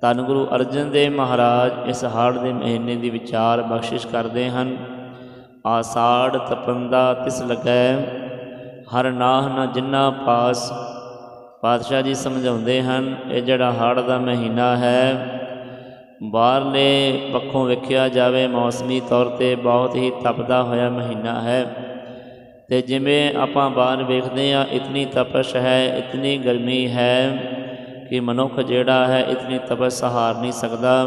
ਧੰਨ ਗੁਰੂ ਅਰਜਨ ਦੇਵ ਮਹਾਰਾਜ ਇਸ ਹਾੜ ਦੇ ਮਹੀਨੇ ਦੀ ਵਿਚਾਰ ਬਖਸ਼ਿਸ਼ ਕਰਦੇ ਹਨ। ਆਸਾੜ ਤਪੰਦਾ ਤਿਸ ਲੱਗੈ, ਹਰ ਨਾਹ ਨਾ ਜਿੰਨਾ ਪਾਸ। ਪਾਤਸ਼ਾਹ ਜੀ ਸਮਝਾਉਂਦੇ ਹਨ, ਇਹ ਜਿਹੜਾ ਹਾੜ ਦਾ ਮਹੀਨਾ ਹੈ, ਬਾਹਰਲੇ ਪੱਖੋਂ ਵੇਖਿਆ ਜਾਵੇ ਮੌਸਮੀ ਤੌਰ ਤੇ ਬਹੁਤ ਹੀ ਤਪਦਾ ਹੋਇਆ ਮਹੀਨਾ ਹੈ। ਤੇ ਜਿਵੇਂ ਆਪਾਂ ਬਾਹਰ ਵੇਖਦੇ ਆ ਇਤਨੀ ਤਪਸ਼ ਹੈ, ਇਤਨੀ ਗਰਮੀ ਹੈ ਕਿ ਮਨੁੱਖ ਜਿਹੜਾ ਹੈ ਇਤਨੀ ਤਪਸ਼ ਸਹਾਰ ਨਹੀਂ ਸਕਦਾ।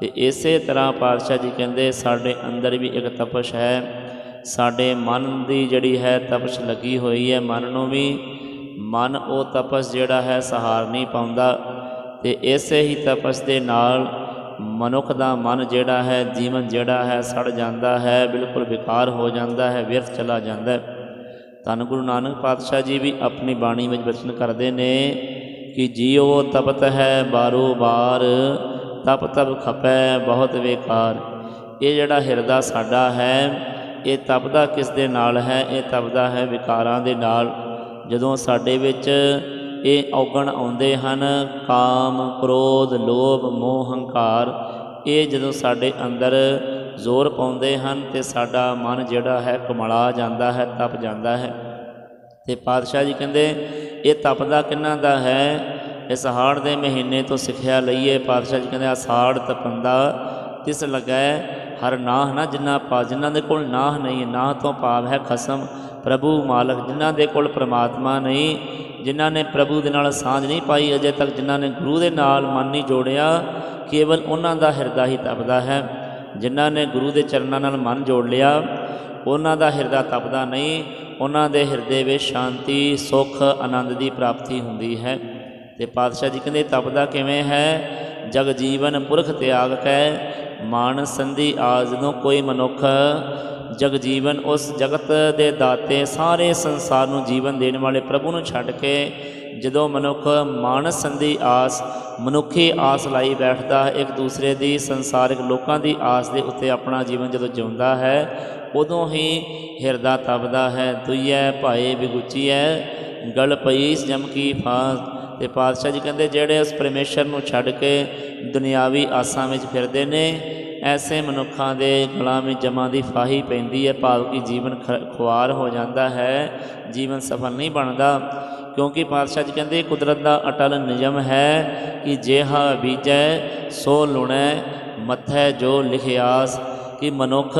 ਤੇ ਇਸੇ ਤਰ੍ਹਾਂ ਪਾਤਸ਼ਾਹ ਜੀ ਕਹਿੰਦੇ, ਸਾਡੇ ਅੰਦਰ ਵੀ ਇੱਕ ਤਪਸ਼ ਹੈ। ਸਾਡੇ ਮਨ ਦੀ ਜਿਹੜੀ ਹੈ ਤਪਸ਼ ਲੱਗੀ ਹੋਈ ਹੈ, ਮਨ ਨੂੰ ਵੀ। ਮਨ ਉਹ ਤਪਸ਼ ਜਿਹੜਾ ਹੈ ਸਹਾਰ ਨਹੀਂ ਪਾਉਂਦਾ। ਤੇ ਇਸੇ ਹੀ ਤਪਸ਼ ਦੇ ਨਾਲ ਮਨੁੱਖ ਦਾ ਮਨ ਜਿਹੜਾ ਹੈ, ਜੀਵਨ ਜਿਹੜਾ ਹੈ ਸੜ ਜਾਂਦਾ ਹੈ, ਬਿਲਕੁਲ ਵਿਕਾਰ ਹੋ ਜਾਂਦਾ ਹੈ, ਵਿਅਰਥ ਚਲਾ ਜਾਂਦਾ ਹੈ। ਧੰਨ ਗੁਰੂ ਨਾਨਕ ਪਾਤਸ਼ਾਹ ਜੀ ਵੀ ਆਪਣੀ ਬਾਣੀ ਵਿੱਚ ਬਚਨ ਕਰਦੇ ਨੇ ਕਿ ਜੀਉ ਤਪਤ ਹੈ ਬਾਰੋ ਬਾਰ, ਤਪ ਤਪ ਖਪੈ ਬਹੁਤ ਵੇਕਾਰ। ਇਹ ਜਿਹੜਾ ਹਿਰਦਾ ਸਾਡਾ ਹੈ, ਇਹ ਤਪਦਾ ਕਿਸ ਦੇ ਨਾਲ ਹੈ? ਇਹ ਤਪਦਾ ਹੈ ਵਿਕਾਰਾਂ ਦੇ ਨਾਲ। ਜਦੋਂ ਸਾਡੇ ਵਿੱਚ ਇਹ ਔਗਣ ਆਉਂਦੇ ਹਨ, ਕਾਮ, ਕ੍ਰੋਧ, ਲੋਭ, ਮੋਹ, ਹੰਕਾਰ, ਇਹ ਜਦੋਂ ਸਾਡੇ ਅੰਦਰ ਜ਼ੋਰ ਪਾਉਂਦੇ ਹਨ ਤੇ ਸਾਡਾ ਮਨ ਜਿਹੜਾ ਹੈ ਕਮਲਾ ਜਾਂਦਾ ਹੈ, ਤਪ ਜਾਂਦਾ ਹੈ। ਤੇ ਪਾਤਸ਼ਾਹ ਜੀ ਕਹਿੰਦੇ, ਇਹ ਤਪਦਾ ਕਿੰਨਾ ਦਾ ਹੈ? ਇਸ ਦੇ ਮਹੀਨੇ ਤੋਂ ਸਿੱਖਿਆ ਲਈਏ। ਪਾਤਸ਼ਾਹ ਜੀ ਕਹਿੰਦੇ ਅਸਾੜ ਤਪੰਦਾ ਤਿਸ ਲੱਗੈ, ਹਰ ਨਾਹ ਨਾ ਜਿਨ੍ਹਾਂ ਪਾ ਜਿਨ੍ਹਾਂ ਦੇ ਕੋਲ ਨਾਹ ਨਹੀਂ ਹੈ ਨਾਹ ਤੋਂ ਭਾਵ ਹੈ ਖਸਮ। ਪ੍ਰਭੂ ਮਾਲਕ ਜਿਨ੍ਹਾਂ ਦੇ ਕੋਲ ਪ੍ਰਮਾਤਮਾ ਨਹੀਂ ਜਿਨ੍ਹਾਂ ਨੇ ਪ੍ਰਭੂ ਦੇ ਨਾਲ ਸਾਂਝ ਨਹੀਂ ਪਾਈ ਅਜੇ ਤੱਕ ਜਿਨ੍ਹਾਂ ਨੇ ਗੁਰੂ ਦੇ ਨਾਲ ਮਨ ਨਹੀਂ ਜੋੜਿਆ, ਕੇਵਲ ਉਹਨਾਂ ਦਾ ਹਿਰਦਾ ਹੀ ਤਪਦਾ ਹੈ। ਜਿਨ੍ਹਾਂ ਨੇ ਗੁਰੂ ਦੇ ਚਰਨਾਂ ਨਾਲ ਮਨ ਜੋੜ ਲਿਆ, ਉਹਨਾਂ ਦਾ ਹਿਰਦਾ ਤਪਦਾ ਨਹੀਂ। ਉਹਨਾਂ ਦੇ ਹਿਰਦੇ ਵਿੱਚ ਸ਼ਾਂਤੀ, ਸੁੱਖ, ਆਨੰਦ ਦੀ ਪ੍ਰਾਪਤੀ ਹੁੰਦੀ ਹੈ। ਤੇ ਪਾਤਸ਼ਾਹ ਜੀ ਕਹਿੰਦੇ, ਤਪਦਾ ਕਿਵੇਂ ਹੈ? ਜਗ ਜੀਵਨ ਪੁਰਖ ਤਿਆਗ ਕੈ, ਮਾਨ ਸੰਧੀ ਆਜ ਜਦੋਂ ਕੋਈ ਮਨੁੱਖ। ਜਗ ਜੀਵਨ ਉਸ ਜਗਤ ਦੇ ਦਾਤੇ ਸਾਰੇ ਸੰਸਾਰ ਨੂੰ ਜੀਵਨ ਦੇਣ ਵਾਲੇ ਪ੍ਰਭੂ ਨੂੰ ਛੱਡ ਕੇ, ਜਦੋਂ ਮਨੁੱਖ ਮਾਨਸ ਸੰਧੀ ਆਸ, ਮਨੁੱਖੀ ਆਸ ਲਾਈ ਬੈਠਦਾ ਹੈ ਇੱਕ ਦੂਸਰੇ ਦੀ ਸੰਸਾਰਿਕ ਲੋਕਾਂ ਦੀ ਆਸ ਦੇ ਉੱਤੇ ਆਪਣਾ ਜੀਵਨ ਜਦੋਂ ਜਿਉਂਦਾ ਹੈ, ਉਦੋਂ ਹੀ ਹਿਰਦਾ ਤਪਦਾ ਹੈ। ਦੁਈਐ ਭਾਏ ਵਿਗੁਚੀਐ, ਗਲ ਪਈ ਜਮ ਕੀ ਫਾਸ ਤੇ ਪਾਤਸ਼ਾਹ ਜੀ ਕਹਿੰਦੇ ਜਿਹੜੇ ਉਸ ਪਰਮੇਸ਼ਰ ਨੂੰ ਛੱਡ ਕੇ ਦੁਨਿਆਵੀ ਆਸਾਂ ਵਿੱਚ ਫਿਰਦੇ ਨੇ, ਐਸੇ ਮਨੁੱਖਾਂ ਦੇ ਗਲਾਂ ਵਿੱਚ ਜਮਾਂ ਦੀ ਫਾਹੀ ਪੈਂਦੀ ਹੈ, ਭਾਵ ਕਿ ਜੀਵਨ ਖ- ਖੁਆਰ ਹੋ ਜਾਂਦਾ ਹੈ, ਜੀਵਨ ਸਫਲ ਨਹੀਂ ਬਣਦਾ। ਕਿਉਂਕਿ ਪਾਤਸ਼ਾਹ ਜੀ ਕਹਿੰਦੇ ਕੁਦਰਤ ਦਾ ਅਟਲ ਨਿਯਮ ਹੈ ਕਿ ਜਿਹਾ ਬੀਜੈ, ਸੋ ਲੁਣੈ, ਮੱਥੈ ਜੋ ਲਿਖਿਆਸ, ਕਿ ਮਨੁੱਖ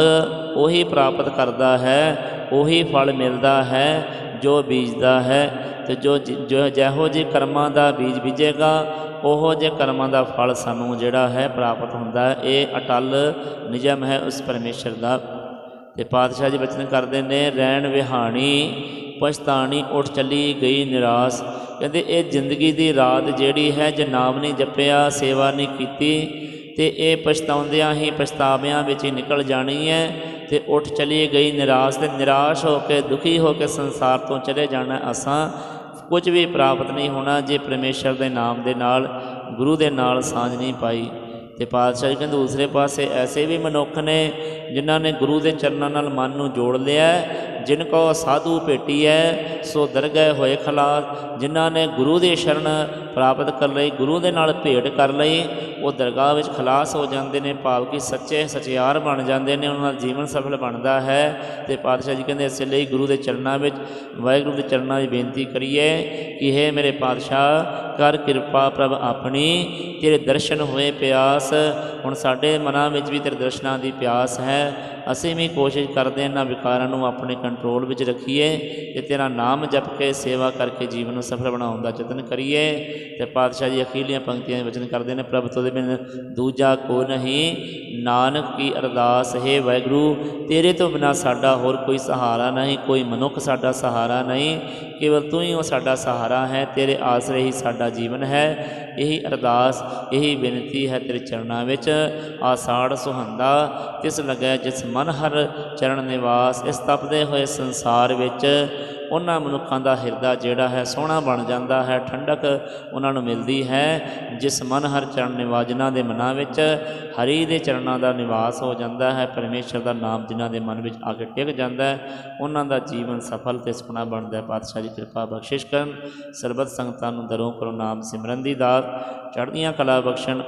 ਉਹੀ ਪ੍ਰਾਪਤ ਕਰਦਾ ਹੈ, ਉਹੀ ਫਲ ਮਿਲਦਾ ਹੈ, ਜੋ ਬੀਜਦਾ ਹੈ। ਤੇ ਜੋ ਜੋ ਜਿਹੋ ਜਿਹੇ ਕਰਮਾਂ ਦਾ ਬੀਜ ਬੀਜੇਗਾ, ਉਹੋ ਜਿਹੇ ਕਰਮਾਂ ਦਾ ਫਲ ਸਾਨੂੰ ਜਿਹੜਾ ਹੈ ਪ੍ਰਾਪਤ ਹੁੰਦਾ ਹੈ। ਇਹ ਅਟਲ ਨਿਯਮ ਹੈ ਉਸ ਪਰਮੇਸ਼ਰ ਦਾ। ਤੇ ਪਾਤਸ਼ਾਹ ਜੀ ਬਚਨ ਕਰਦੇ ਨੇ, ਰਹਿਣ ਵਿਹਾਣੀ, ਪਛਤਾਣੀ, ਉੱਠ ਚਲੀ ਗਈ ਨਿਰਾਸ। ਕਹਿੰਦੇ, ਇਹ ਜ਼ਿੰਦਗੀ ਦੀ ਰਾਤ ਜਿਹੜੀ ਹੈ, ਜੇ ਨਾਮ ਨਹੀਂ ਜਪਿਆ, ਸੇਵਾ ਨਹੀਂ ਕੀਤੀ, ਤੇ ਇਹ ਪਛਤਾਉਂਦਿਆਂ ਹੀ ਪਛਤਾਵਿਆਂ ਵਿੱਚ ਹੀ ਨਿਕਲ ਜਾਣੀ ਹੈ। ਤੇ ਉੱਠ ਚਲੀ ਗਈ ਨਿਰਾਸ਼ ਤੇ ਨਿਰਾਸ਼ ਹੋ ਕੇ, ਦੁਖੀ ਹੋ ਕੇ ਸੰਸਾਰ ਤੋਂ ਚਲੇ ਜਾਣਾ ਅਸਾਂ ਕੁਝ ਵੀ ਪ੍ਰਾਪਤ ਨਹੀਂ ਹੋਣਾ ਜੇ ਪਰਮੇਸ਼ਰ ਦੇ ਨਾਮ ਦੇ ਨਾਲ ਗੁਰੂ ਦੇ ਨਾਲ ਸਾਂਝ ਨਹੀਂ ਪਾਈ। ਤੇ ਪਾਤਸ਼ਾਹ ਜੀ ਕਹਿੰਦੇ ਦੂਸਰੇ ਪਾਸੇ ਐਸੇ ਵੀ ਮਨੁੱਖ ਨੇ ਜਿਨ੍ਹਾਂ ਨੇ ਗੁਰੂ ਦੇ ਚਰਨਾਂ ਨਾਲ ਮਨ ਨੂੰ ਜੋੜ ਲਿਆ ਹੈ, ਜਿਨ ਕੋ ਸਾਧੂ ਭੇਟੀ ਹੈ ਸੋ ਦਰਗਹਿ ਹੋਏ ਖਲਾਸ। ਜਿਨ੍ਹਾਂ ਨੇ ਗੁਰੂ ਦੀ ਸ਼ਰਨ ਪ੍ਰਾਪਤ ਕਰ ਲਈ ਗੁਰੂ ਦੇ ਨਾਲ ਭੇਟ ਕਰ ਲਈ ਉਹ ਦਰਗਾਹ ਵਿੱਚ ਖਲਾਸ ਹੋ ਜਾਂਦੇ ਨੇ, ਭਾਵ ਕਿ ਸੱਚੇ ਸਚਿਆਰ ਬਣ ਜਾਂਦੇ ਨੇ, ਉਹਨਾਂ ਦਾ ਜੀਵਨ ਸਫਲ ਬਣਦਾ ਹੈ। ਤੇ ਪਾਤਸ਼ਾਹ ਜੀ ਕਹਿੰਦੇ ਇਸ ਲਈ ਗੁਰੂ ਦੇ ਚਰਨਾਂ ਵਿੱਚ, ਵਾਹਿਗੁਰੂ ਦੇ ਚਰਨਾਂ 'ਚ ਬੇਨਤੀ ਕਰੀਏ ਕਿ ਹੈ ਮੇਰੇ ਪਾਤਸ਼ਾਹ ਕਰ ਕਿਰਪਾ ਪ੍ਰਭ ਆਪਣੀ। ਤੇਰੇ ਦਰਸ਼ਨ ਹੋਏ ਪਿਆਸ। ਹੁਣ ਸਾਡੇ ਮਨਾਂ ਵਿੱਚ ਵੀ ਤੇਰੇ ਦਰਸ਼ਨਾਂ ਦੀ ਪਿਆਸ ਹੈ। ਅਸੀਂ ਵੀ ਕੋਸ਼ਿਸ਼ ਕਰਦੇ ਹਾਂ ਇਹਨਾਂ ਵਿਕਾਰਾਂ ਨੂੰ ਆਪਣੇ ਕੰਟਰੋਲ ਵਿੱਚ ਰੱਖੀਏ ਤੇ ਤੇਰਾ ਨਾਮ ਜਪ ਕੇ ਸੇਵਾ ਕਰਕੇ ਜੀਵਨ ਨੂੰ ਸਫਲ ਬਣਾਉਣ ਦਾ ਯਤਨ ਕਰੀਏ। ਤੇ ਪਾਤਸ਼ਾਹ ਜੀ ਅਖੀਲੀਆਂ ਪੰਕਤੀਆਂ ਦੇ ਵਚਨ ਕਰਦੇ ਨੇ, ਪ੍ਰਭ ਤੁਧ ਬਿਨ ਦੂਜਾ ਕੋ ਨਹੀਂ। ਨਾਨਕ ਕੀ ਅਰਦਾਸ, ਹੈ ਵਾਹਿਗੁਰੂ, ਤੇਰੇ ਤੋਂ ਬਿਨਾ ਸਾਡਾ ਹੋਰ ਕੋਈ ਸਹਾਰਾ ਨਹੀਂ, ਕੋਈ ਮਨੁੱਖ ਸਾਡਾ ਸਹਾਰਾ ਨਹੀਂ। ਕੇਵਲ ਤੂੰ ਹੀ ਉਹ ਸਾਡਾ ਸਹਾਰਾ ਹੈ, ਤੇਰੇ ਆਸਰੇ ਹੀ ਸਾਡਾ ਜੀਵਨ ਹੈ। ਇਹੀ ਅਰਦਾਸ, ਇਹੀ ਬੇਨਤੀ ਹੈ ਤੇਰੇ ਚਰਨਾਂ ਵਿੱਚ। ਆਸਾੜ ਸੁਹੰਦਾ, ਤਿਸ ਲੱਗੈ ਜਿਸ ਮਨ ਹਰ ਚਰਨ ਨਿਵਾਸ। ਇਸ ਤਪਦੇ ਹੋਏ ਸੰਸਾਰ ਵਿੱਚ ਉਹਨਾਂ ਮਨੁੱਖਾਂ ਦਾ ਹਿਰਦਾ ਜਿਹੜਾ ਹੈ ਸੋਹਣਾ ਬਣ ਜਾਂਦਾ ਹੈ, ਠੰਡਕ ਉਹਨਾਂ ਨੂੰ ਮਿਲਦੀ ਹੈ। ਜਿਸ ਮਨ ਹਰ ਚਰਨ ਨਿਵਾਜਨਾ ਦੇ ਮਨਾਂ ਵਿੱਚ ਹਰੀ ਦੇ ਚਰਨਾਂ ਦਾ ਨਿਵਾਸ ਹੋ ਜਾਂਦਾ ਹੈ, ਪਰਮੇਸ਼ਰ ਦਾ ਨਾਮ ਜਿਨ੍ਹਾਂ ਦੇ ਮਨ ਵਿੱਚ ਆ ਕੇ ਟਿਕ ਜਾਂਦਾ ਹੈ, ਉਹਨਾਂ ਦਾ ਜੀਵਨ ਸਫਲ ਤੇ ਸੁਪਨਾ ਬਣਦਾ ਹੈ। ਪਾਤਸ਼ਾਹ ਦੀ ਕਿਰਪਾ ਬਖਸ਼ਿਸ਼ ਕਰਨ। ਸਰਬਤ ਸੰਗਤਾਂ ਨੂੰ ਦਰੋਂ ਕਰੋ ਨਾਮ ਸਿਮਰਨ ਦੀ ਦਾਤ। ਚੜ੍ਹਦੀਆਂ ਕਲਾ ਬਖਸ਼ਣ।